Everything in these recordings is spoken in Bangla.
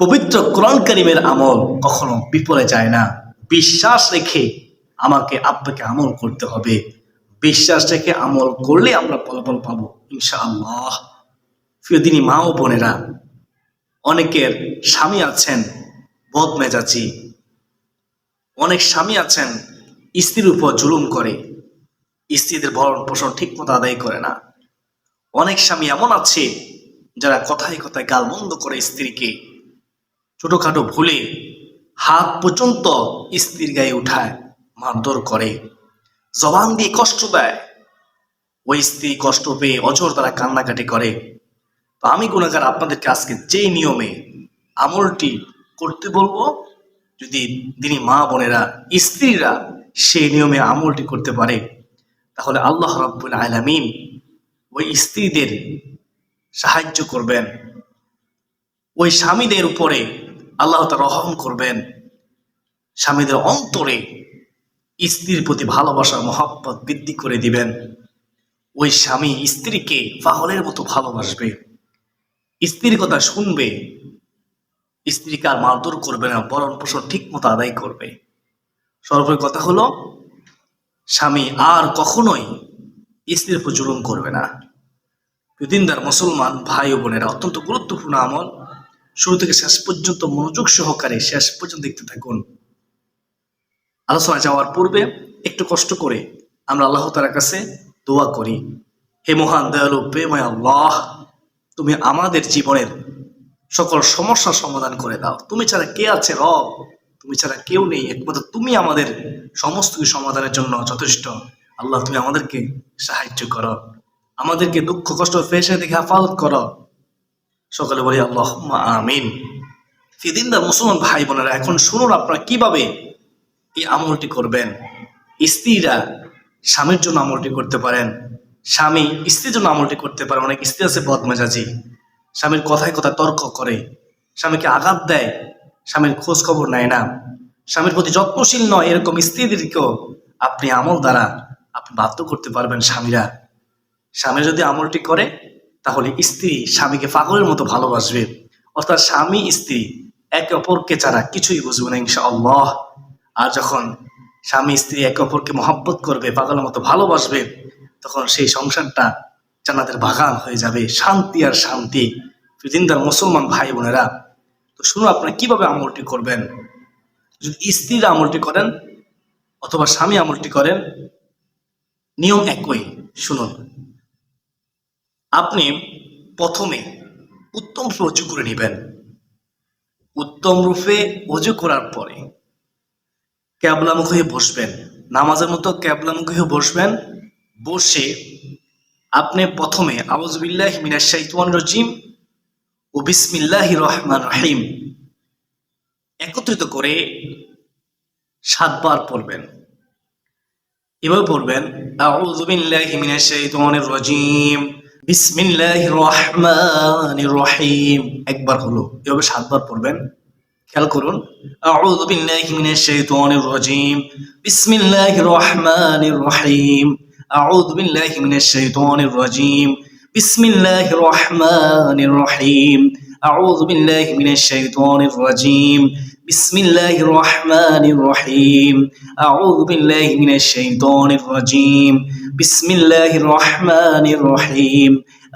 পবিত্র কোরআন করিমের আমল কখনো বিপরে যায় না। বিশ্বাস রেখে আমাকে আপনাকে আমল করতে হবে। বিশ্বাস রেখে আমল করলে আমরা ফলাফল পাবো, ইনশাআল্লাহ। প্রিয়দিনী মা ও বোনেরা, অনেকের স্বামী আছেন বদমেজাজি অনেক স্বামী আছেন স্ত্রীর উপর জুলুম করে। স্ত্রীদের ভরণ পোষণ ঠিক মতো আদায় করে না। অনেক স্বামী এমন আছে যারা কথায় কথায় গালমন্দ করে স্ত্রীকে ছোটখাটো ভুলে হাত পর্যন্ত স্ত্রীর গায়ে উঠায়, মারধর করে। জবান দিয়ে কষ্ট দেয়। ওই স্ত্রী কষ্ট পেয়ে অজর তারা কান্নাকাটি করে। তো আমি গুণাগার আপনাদেরকে আজকে যেই নিয়মে আমলটি করতে বলব, যদি তিনি মা বোনেরা, স্ত্রীরা সেই নিয়মে আমলটি করতে পারে, তাহলে আল্লাহ রাব্বুল আলামিন ওই স্ত্রীদের সাহায্য করবেন। ওই স্বামীদের উপরে আল্লাহ তাআলা রহম করবেন। স্বামীদের অন্তরে স্ত্রীর প্রতি ভালোবাসা, মহাব্বত বৃদ্ধি করে দিবেন। ওই স্বামী স্ত্রীকে পাগলের মতো ভালোবাসবে। স্ত্রীর কথা শুনবে, স্ত্রীকে আর মারধর করবে না, বরণ পোষণ ঠিক মতো আদায় করবে। সর্বোপরি কথা হলো, স্বামী আর কখনোই স্ত্রীর উপর করবে না। দিনদার মুসলমান ভাই ও বোনেরা অত্যন্ত গুরুত্বপূর্ণ আমল। শুরু থেকে শেষ পর্যন্ত মনোযোগ সহকারে শেষ পর্যন্ত দেখতে থাকুন। আলোচনা যাওয়ার পূর্বে একটু কষ্ট করে আমরা আল্লাহ তালার কাছে দোয়া করি। হে মহান দয়ালু, প্রেময় আল্লাহ, তুমি আমাদের জীবনের সকল সমস্যার সমাধান করে দাও। তুমি ছাড়া কে আছে রব? তুমি ছাড়া কেউ নেই। একমাত্র তুমি আমাদের সমস্ত কিছু সমাধানের জন্য যথেষ্ট। আল্লাহ, তুমি আমাদেরকে সাহায্য করো। আমাদেরকে দুঃখ, কষ্ট ফেসে দেখে হেফাজত করো। সকালে বলি আল্লাহ আমিন। ফিদিনদার মুসলমান ভাই বোনেরা, এখন শুনুন আপনারা কীভাবে এই আমলটি করবেন। স্ত্রীরা স্বামীর জন্য আমলটি করতে পারেন, স্বামী স্ত্রীর জন্য আমলটি করতে পারে। অনেক স্ত্রী আছে বদমেজাজি, স্বামীর কথায় কথায় তর্ক করে, স্বামীকে আঘাত দেয়, স্বামীর খোঁজ খবর নেয় না। স্বামীর প্রতি যত্নশীল নয়, এরকম স্ত্রীদেরকেও আপনি আমল দ্বারা আপনি বাধ্য করতে পারবেন স্বামীরা। স্বামী যদি আমলটি করে তাহলে স্ত্রী স্বামীকে পাগলের মতো ভালোবাসবে। অর্থাৎ স্বামী, স্ত্রী একে অপরকে ছাড়া কিছুই বুঝবে না, ইনশাআল্লাহ। আর যখন স্বামী, স্ত্রী একে অপরকে মহব্বত করবে, পাগলের মতো ভালোবাসবে, তখন সেই সংসারটা জান্নাতের বাগান হয়ে যাবে, শান্তি আর শান্তি। দিনদার মুসলমান ভাই বোনেরা, তো শুনুন আপনারা কীভাবে আমলটি করবেন? যদি স্ত্রীরা আমলটি করেন অথবা স্বামী আমলটি করেন, নিয়ম একই, শুনুন। আপনি প্রথমে উত্তম অজু করে নেবেন। উত্তম রূপে অজু করার পরে ক্যাবলামুখ হয়ে বসবেন। নামাজের মতো ক্যাবলামুখ হয়ে বসবেন। বসে আপনি প্রথমে আউজবিল্লাহ মিনাশ শাইতানির রাজিম ও বিসমিল্লাহ রহমান রহিম একত্রিত করে সাতবার পড়বেন। এভাবে পড়বেন, আউযু বিল্লাহি মিনাশ শাইতানির রাজিম। বিসমিল্লাহির রহমানির রহিম। একবার হলো, এভাবে সাতবার পড়বেন। খেয়াল করুন। আউযু বিল্লাহি মিনাশ শাইতানির রাজিম। বিসমিল্লাহির রহমানির রহিম। আউযু বিল্লাহি মিনাশ শাইতানির রাজিম। বিসমিল্লাহির রহমানির রহিম। আউযু বিল্লাহি মিনাশ শাইতানির রাজিম বিসমিল্লাহির রহমানির রহিম আউযু বিল্লাহি মিনাশ শাইতানির রাজিম বিসমিল্লাহির রহমানির রহিম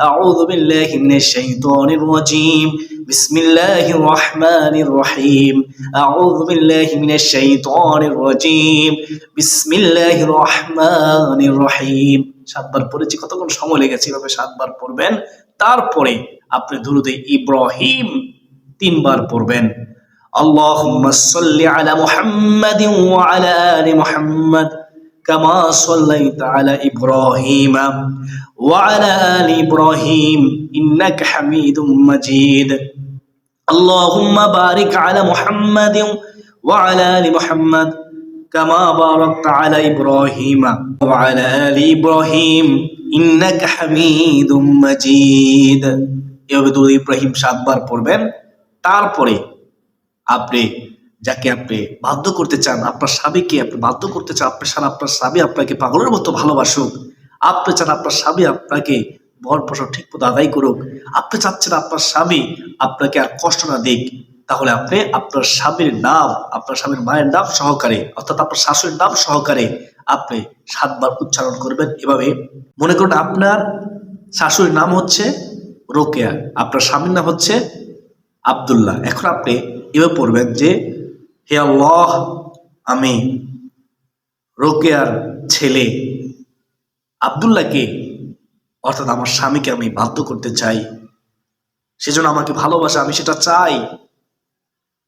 আউযু বিল্লাহি মিনাশ শাইতানির রাজিম বিসমিল্লাহির রহমানির রহিম আউযু বিল্লাহি মিনাশ শাইতানির রাজিম বিসমিল্লাহির রহমানির রহিম সাতবার পড়েছি, কতক্ষণ সময় লেগেছে, এভাবে সাতবার পড়বেন? তারপরে আপনি দুরুদে ইব্রাহিম তিনবার পড়বেন اللهم صل على محمد وعلى ال محمد كما صليت على ابراهيم وعلى ال ابراهيم انك حميد مجيد اللهم بارك على محمد وعلى ال محمد كما باركت على ابراهيم وعلى ال ابراهيم انك حميد مجيد এভাবে দুরূদ ইব্রাহিম সাতবার পড়বেন। তারপরে আপনি যাকে আপনি বাধ্য করতে চান, আপনার স্বামীকে আপনি বাধ্য করতে চান আপনার স্বামী আপনার স্বামী আপনাকে পাগলের মতো ভালোবাসুক। আপনি চান আপনার স্বামী আপনাকে ভর পোষণ ঠিক মতো আদায় করুক। আপনি চাচ্ছেন আপনার স্বামী আপনাকে আর কষ্ট না দিক। তাহলে আপনি আপনার স্বামীর নাম, আপনার স্বামীর মায়ের নাম সহকারে, অর্থাৎ আপনার শাশুড়ির নাম সহকারে আপনি সাতবার উচ্চারণ করবেন। এভাবে মনে করুন আপনার শাশুড়ির নাম হচ্ছে রোকেয়া। আপনার স্বামীর নাম হচ্ছে আব্দুল্লাহ। এখন আপনি এভাবে পড়বেন যে, হে আল্লাহ, আমি রোকেয়ার ছেলে। আব্দুল্লাহকে, অর্থাৎ আমার স্বামীকে আমি বাধ্য করতে চাই। সেজন্য আমাকে ভালোবাসে, আমি সেটা চাই।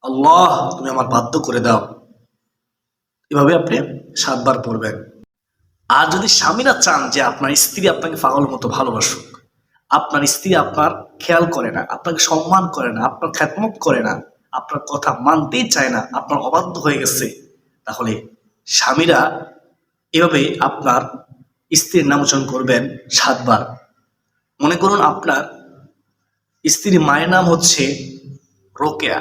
আল্লাহ, তুমি আমার বাধ্য করে দাও। এভাবে আপনি সাতবার পড়বেন। আর যদি স্বামীরা চান যে আপনার স্ত্রী আপনাকে পাগল মতো ভালোবাসুক আপনার স্ত্রী আপনার খেয়াল করে না, আপনাকে সম্মান করে না, আপনার খ্যাতমত করে না, আপনার কথা মানতেই চায় না, আপনার অবাধ্য হয়ে গেছে, তাহলে স্বামীরা এভাবে আপনার স্ত্রীর নাম উচ্চারণ করবেন সাতবার। মনে করুন আপনার স্ত্রীর মায়ের নাম হচ্ছে রোকেয়া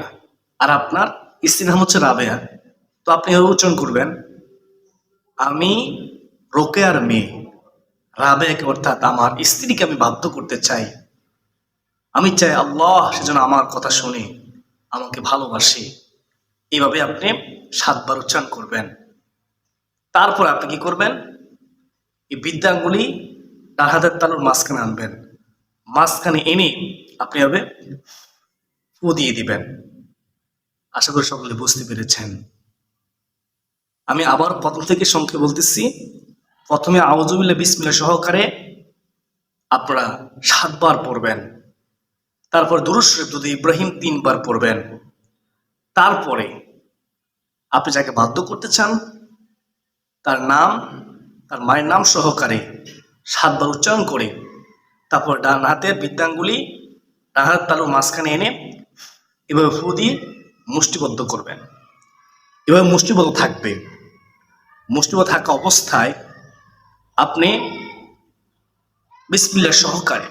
আর আপনার স্ত্রীর নাম হচ্ছে রাবেয়া। তো আপনি এভাবে উচ্চারণ করবেন, আমি রোকেয়ার মেয়ে। রাবেয়াকে অর্থাৎ আমার স্ত্রীকে আমি বাধ্য করতে চাই। আমি চাই আল্লাহ সেজন্য আমার কথা শুনে, আমাকে ভালোবাসে। এইভাবে আপনি সাতবার উচ্চারণ করবেন। তারপর আপনি কি করবেন? এই বিদ্যাঙ্গুলি ডান হাতের তালুর মাঝখানে আনবেন। মাঝখানে এনে আপনি হবে ফু দিয়ে দিবেন। আশা করি সকলে বুঝতে পেরেছেন। আমি আবার প্রথম থেকে সংক্ষেপে বলতেছি প্রথমে আউজুবিল্লা বিসমিল্লা সহকারে আপনারা সাতবার পড়বেন। তারপর দুরুশ্বর দুধ ইব্রাহিম তিনবার পড়বেন। তারপরে আপনি যাকে বাধ্য করতে চান, তার নাম, তার মায়ের নাম সহকারে সাতবার উচ্চারণ করে তারপর ডান হাতের বিদ্যাঙ্গুলি ডান হাত তালু মাঝখানে এনে এভাবে ফু দিয়ে মুষ্টিবদ্ধ করবেন। এভাবে মুষ্টিবদ্ধ থাকবে। মুষ্টিবদ্ধ থাকা অবস্থায় আপনি বিসমিল্লা সহকারে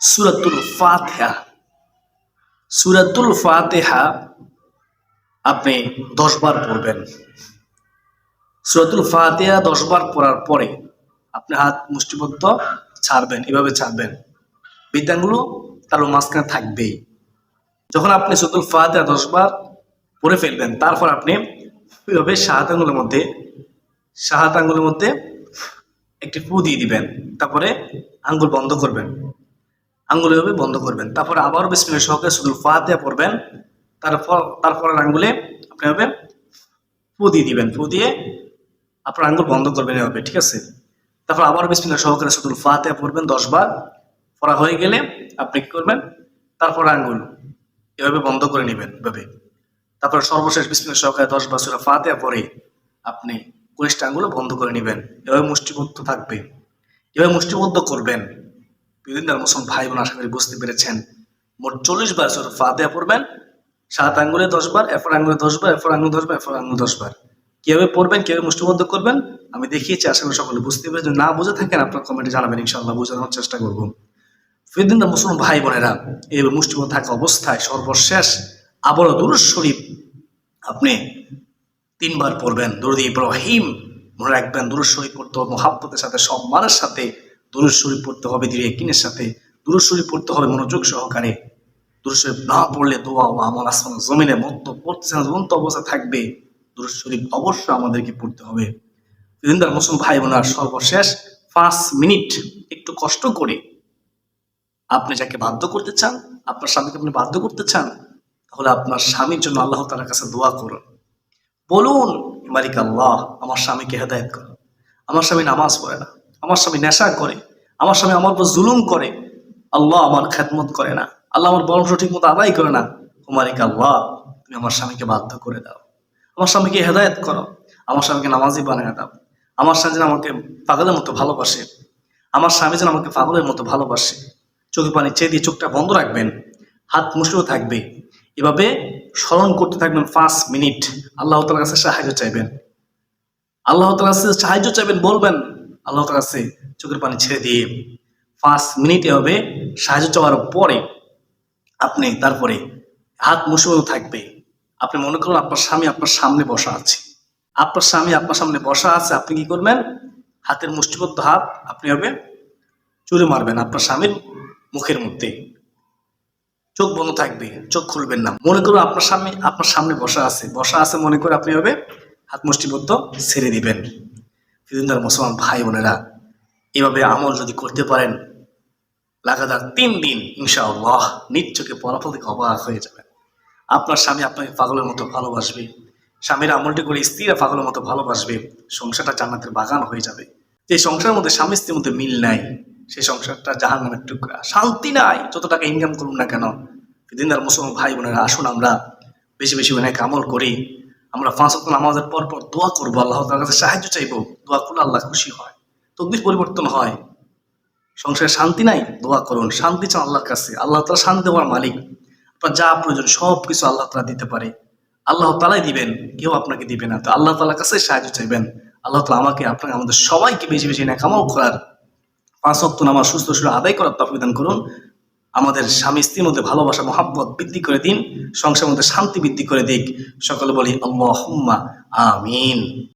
সুরাতুল ফাতেহা সুরাতুল ফাতেহা আপনি দশবার পড়বেন। সুরাতুল ফাতেহা দশবার পড়ার পরে আপনি হাত মুষ্টিবদ্ধ ছাড়বেন, এভাবে ছাড়বেন। বিদ্যাঙ্গুলো তার মাঝখানে থাকবেই। যখন আপনি সুরাতুল ফাতেহা দশবার পড়ে ফেলবেন, তারপর আপনি এভাবে সাহাত আঙ্গুলের মধ্যে সাহাত আঙ্গুলের মধ্যে একটি ফু দিয়ে দিবেন, তারপরে আঙ্গুল বন্ধ করবেন। আঙ্গুল এভাবে বন্ধ করবেন। তারপরে আবারও বিসমিল্লাহ সহকারে শুধু ফাতেহা পড়বেন। তারপর তারপরের আঙ্গুলে আপনি হবে ফু দিয়ে দিবেন। ফু দিয়ে আপনার আঙ্গুল বন্ধ করবেন এভাবে, ঠিক আছে? তারপর আবার বিসমিল্লাহ সহকারে শুধু ফাতেহা পড়বেন দশ বার। পড়া হয়ে গেলে আপনি কি করবেন? তারপর আঙ্গুল এভাবে বন্ধ করে নেবেন, এভাবে। তারপর সর্বশেষ বিসমিল্লাহ সহকারে দশ বার সুরা ফাতেহা পরে আপনি কনিষ্ঠ আঙ্গুলো বন্ধ করে নেবেন। এভাবে মুষ্টিবদ্ধ থাকবে। এভাবে মুষ্টিবদ্ধ করবেন। বিভিন্ন মুসলমান ভাই বোন আশা করি বুঝতে পেরেছেন। মোট চল্লিশ বার সুরা ফাতেহা পড়বেন। সাত আঙ্গুলে দশ বার এরপর আঙ্গুলে দশ বার এরপর আঙ্গুল দশ বার এরপর আঙ্গুল দশ বার। কীভাবে পড়বেন, কীভাবে মুষ্টিবদ্ধ করবেন, আমি দেখিয়েছি। আশা করি সকলে বুঝতে পেরেছেন। যদি না বুঝে থাকেন, আপনার কমেন্টে জানাবেন। ইনশাআল্লাহ বোঝানোর চেষ্টা করব। ফিদিনরা মুসলমান ভাই বোনেরা এই মুষ্টিবদ্ধ থাকা অবস্থায় সর্বশেষ আবারও দুরুজ শরীফ। আপনি তিনবার পড়বেন। দরুদ ইব্রাহিম মনে রাখবেন শরীফ পড়তে হবে, মোহাব্বতের সাথে, সম্মানের সাথে। শরীফ পড়তে হবে, ধীরে কিনের সাথে। শরীফ পড়তে হবে মনোযোগ সহকারে। শরীফ না পড়লে দোয়া ও আমল আসমান জমিনে মত পড়তেছে না জীবন্ত অবস্থা থাকবে। দুরুজ শরীফ অবশ্যই আমাদেরকে পড়তে হবে। ফিরিন্দার মুসলিম ভাই বোনার সর্বশেষ পাঁচ মিনিট একটু কষ্ট করে আপনি যাকে বাধ্য করতে চান, আপনার স্বামীকে আপনি বাধ্য করতে চান, তাহলে আপনার স্বামীর জন্য আল্লাহ তালার কাছে দোয়া করুন। বলুন, মালিক আল্লাহ, আমার স্বামীকে হেদায়ত করো। আমার স্বামী নামাজ পড়ে না। আমার স্বামী নেশা করে। আমার স্বামী আমার উপর জুলুম করে। আল্লাহ আমার খেদমত করে না। আল্লাহ আমার বংশ ঠিক মতো আদায় করে না। ও মালিক আল্লাহ, তুমি আমার স্বামীকে বাধ্য করে দাও। আমার স্বামীকে হেদায়ত করো। আমার স্বামীকে নামাজি বানিয়ে দাও। আমার স্বামী যেন আমাকে পাগলের মতো ভালোবাসে। আমার স্বামী যেন আমাকে পাগলের মতো ভালোবাসে। চোখে পানি চেয়ে দিয়ে চোখটা বন্ধ রাখবেন। হাত মুঠো থাকবে। এভাবে স্মরণ করতে থাকবেন পাঁচ মিনিট। আল্লাহ তালার কাছে সাহায্য চাইবেন। আল্লাহ তালার কাছে সাহায্য চাইবেন, বলবেন, আল্লাহ তালার কাছে চোখের পানি ছেড়ে দিয়ে। পাঁচ মিনিট এভাবে সাহায্য চাওয়ার পরে আপনি তারপরে হাত মুঠো থাকবে। আপনি মনে করুন আপনার স্বামী আপনার সামনে বসা আছে। আপনার স্বামী আপনার সামনে বসা আছে, আপনি কি করবেন? হাতের মুষ্টিবদ্ধ হাত আপনি হবে চুরে মারবেন আপনার স্বামীর মুখের মধ্যে। চোখ বন্ধ থাকবে, চোখ খুলবেন না। মনে করুন আপনার সামনে আপনার সামনে বসা আছে। বসা আছে মনে করে আপনি হবে হাত মুষ্টিবদ্ধ, ছেড়ে দিবেন। ফিদিনদার মুসলমান ভাই বোনেরা, এভাবে আমল যদি করতে পারেন, লাগাতার তিন দিন, ইনশাআল্লাহ নিশ্চয়কে ফলাফল থেকে অবাক হয়ে যাবেন। আপনার স্বামী আপনাকে পাগলের মতো ভালোবাসবে। স্বামীর আমলটি করে স্ত্রীরা পাগলের মতো ভালোবাসবে। সংসারটা জান্নাতের বাগান হয়ে যাবে। যে সংসারের মধ্যে স্বামী স্ত্রীর মধ্যে মিল নাই। সেই সংসারটা জাহান নামের টুকরা। শান্তি নাই, যত টাকা ইনকাম করুন না কেন। দিনদার মুসলমান ভাই বোনেরা, আসুন আমরা বেশি বেশি অনেক আমল করি। আমরা অক্ট নামাজের পর পর দোয়া করব, আল্লাহ কাছে সাহায্য চাইব। দোয়া করলে আল্লাহ খুশি হয়। তকদির পরিবর্তন হয়। সংসারে শান্তি নাই, দোয়া করুন। শান্তি চান আল্লাহর কাছে। আল্লাহ তালা শান্তি দেওয়ার মালিক। আপনার যা প্রয়োজন সব কিছু আল্লাহ তালা দিতে পারে। আল্লাহ তালাই দিবেন, কেউ আপনাকে দিবে না। তো আল্লাহ তালার কাছে সাহায্য চাইবেন। আল্লাহ তালা আমাকে, আপনাকে, আমাদের সবাইকে বেশি বেশি না কামাল করার পাঁচ অক্ত নামাজ সুস্থ সুরে আদায় করার তফবিধান করুন। আমাদের স্বামী স্ত্রীর মধ্যে ভালোবাসা, মহাব্বত বৃদ্ধি করে দিন সংসার মধ্যে শান্তি বৃদ্ধি করে দিক। সকলে বলি আল্লাহ আমিন।